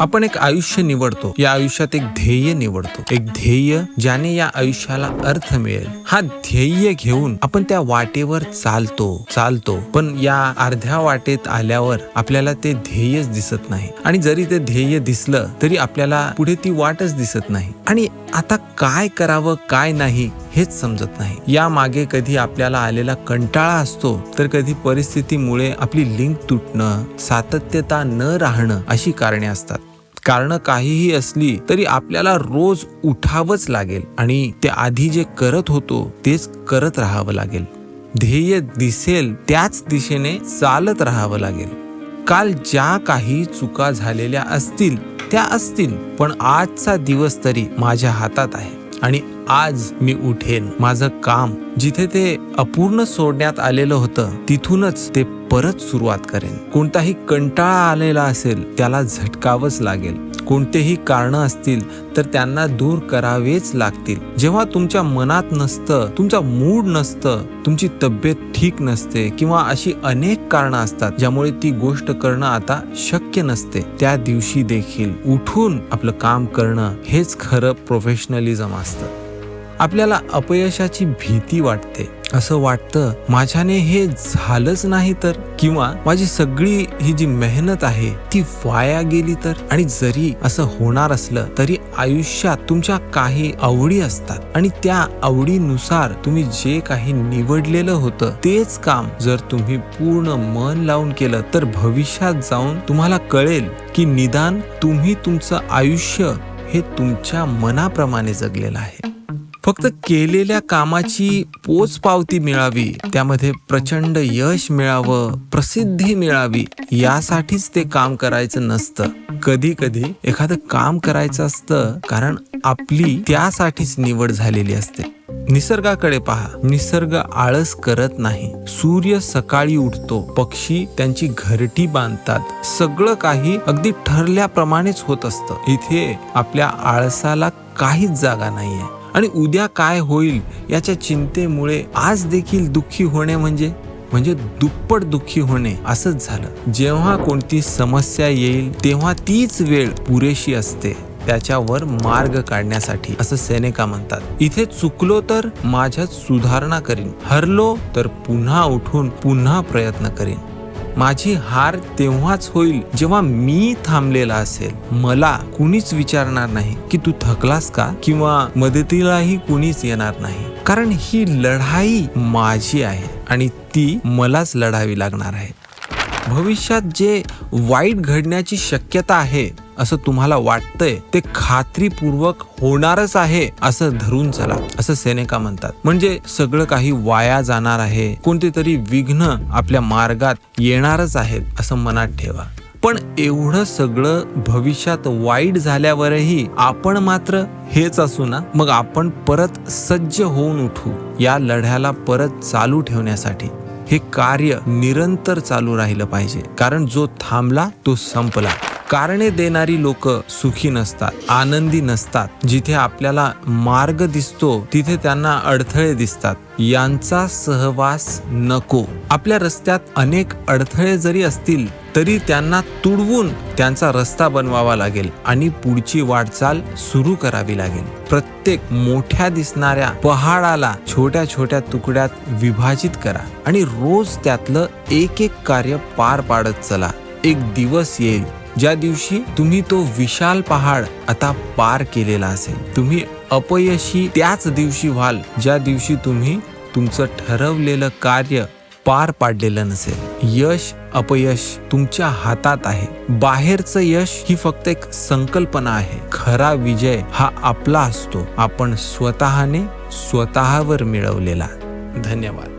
आपण एक आयुष्य निवडतो. या आयुष्यात एक ध्येय निवडतो. एक ध्येय ज्याने या आयुष्याला अर्थ मिळेल. हा ध्येय घेऊन आपण त्या वाटेवर चालतो. चालतो. पण या अर्ध्या वाटेत आल्यावर आपल्याला ते ध्येयच दिसत नाही. आणि जरी ते ध्येय दिसलं तरी आपल्याला पुढे ती वाटच दिसत नाही. आणि आता काय करावं काय नाही हेच समजत नाही. या मागे कधी आपल्याला आलेला कंटाळा असतो तर कधी परिस्थितीमुळे आपली लिंक तुटणं सातत्यता न राहणं अशी कारणे असतात. कारण काहीही असली तरी आपल्याला रोज उठावंच लागेल आणि ते आधी जे करत होतो तेच करत राहावं लागेल. ध्येय दिसेल त्याच दिशेने चालत राहावं लागेल. काल ज्या काही चुका झालेल्या असतील त्या असतील पण आजचा दिवस तरी माझ्या हातात आहे. आणि आज मी उठेन. माझं काम जिथे ते अपूर्ण सोडण्यात आलेलं होतं तिथूनच ते परत सुरुवात करेन. कोणताही कंटाळा आलेला असेल त्याला झटकावंच लागेल. कोणतेही कारण असतील तर त्यांना दूर करावेच लागतील. जेव्हा तुमच्या मनात नसतं तुमचा मूड नसतं तुमची तब्येत ठीक नसते किंवा अशी अनेक कारणं असतात ज्यामुळे ती गोष्ट करणं आता शक्य नसते त्या दिवशी देखील उठून आपलं काम करणं हेच खरं प्रोफेशनलिझम असतं. आपल्याला अपयशाची भीती वाटते. असं वाटतं माझ्याने हे झालंच नाही तर? किंवा माझी सगळी ही जी मेहनत आहे ती वाया गेली तर? आणि जरी असं होणार असलं तरी आयुष्यात तुमच्या काही आवडी असतात. आणि त्या आवडीनुसार तुम्ही जे काही निवडलेलं होतं तेच काम जर तुम्ही पूर्ण मन लावून केलं तर भविष्यात जाऊन तुम्हाला कळेल की निदान तुम्ही तुमचं आयुष्य हे तुमच्या मनाप्रमाणे जगलेलं आहे. फक्त केलेल्या कामाची पोच पावती मिळावी त्यामध्ये प्रचंड यश मिळावं प्रसिद्धी मिळावी यासाठीच ते काम करायचं नसतं. कधी कधी एखादं काम करायचं असतं कारण आपली त्यासाठीच निवड झालेली असते. निसर्गाकडे पहा. निसर्ग आळस करत नाही. सूर्य सकाळी उठतो. पक्षी त्यांची घरटी बांधतात. सगळं काही अगदी ठरल्याप्रमाणेच होत असतं. इथे आपल्या आळसाला काहीच जागा नाहीये. आणि उद्या काय होईल याच्या चिंतेमुळे आज देखील दुःखी होणे म्हणजे म्हणजे दुप्पट दुःखी होणे असंच झालं. जेव्हा कोणती समस्या येईल तेव्हा तीच वेळ पुरेशी असते. त्याच्यावर मार्ग काढण्यासाठी असं सेनेका म्हणतात. इथे चुकलो तर माझ्यात सुधारणा करीन. हरलो तर पुन्हा उठून पुन्हा प्रयत्न करीन. माझी हार तेव्हाच होईल जेव्हा मी थांबलेला असेल. मला कुणीच विचारणार नाही की तू थकलास का किंवा मदतीलाही कुणीच येणार नाही. कारण ही लढाई माझी आहे आणि ती मलाच लढावी लागणार आहे. भविष्यात जे वाईट घडण्याची शक्यता आहे असं तुम्हाला वाटतंय ते खात्रीपूर्वक होणारच आहे असं धरून चला असं सेनेका म्हणतात. म्हणजे सगळं काही वाया जाणार आहे कोणते तरी विघ्न आपल्या मार्गात येणारच आहेत असं मनात ठेवा. पण एवढं सगळं भविष्यात वाईट झाल्यावरही आपण मात्र हेच असू ना? मग आपण परत सज्ज होऊन उठू या लढ्याला परत चालू ठेवण्यासाठी. हे कार्य निरंतर चालू राहिलं पाहिजे. कारण जो थांबला तो संपला. कारणे देणारी लोक सुखी नसतात आनंदी नसतात. जिथे आपल्याला मार्ग दिसतो तिथे त्यांना अडथळे दिसतात. यांचा सहवास नको. आपल्या रस्त्यात अनेक अडथळे जरी असतील तरी त्यांना तुडवून त्यांचा रस्ता बनवावा लागेल आणि पुढची वाटचाल सुरू करावी लागेल. प्रत्येक मोठ्या दिसणाऱ्या पहाडाला छोट्या छोट्या तुकड्यात विभाजित करा आणि रोज त्यातलं एक एक कार्य पार पाडत चला. एक दिवस येईल ज्या दिवशी तुम्ही तो विशाल पहाड आता पार केलेला असेल तुम्ही अपयशी त्याच दिवशी व्हाल ज्या दिवशी तुम्ही तुमचं ठरवलेलं कार्य पार पाडलेलं नसेल. यश अपयश तुमच्या हातात आहे. बाहेरचं यश ही फक्त एक संकल्पना आहे. खरा विजय हा आपला असतो. आपण स्वतःने स्वतःवर मिळवलेला. धन्यवाद.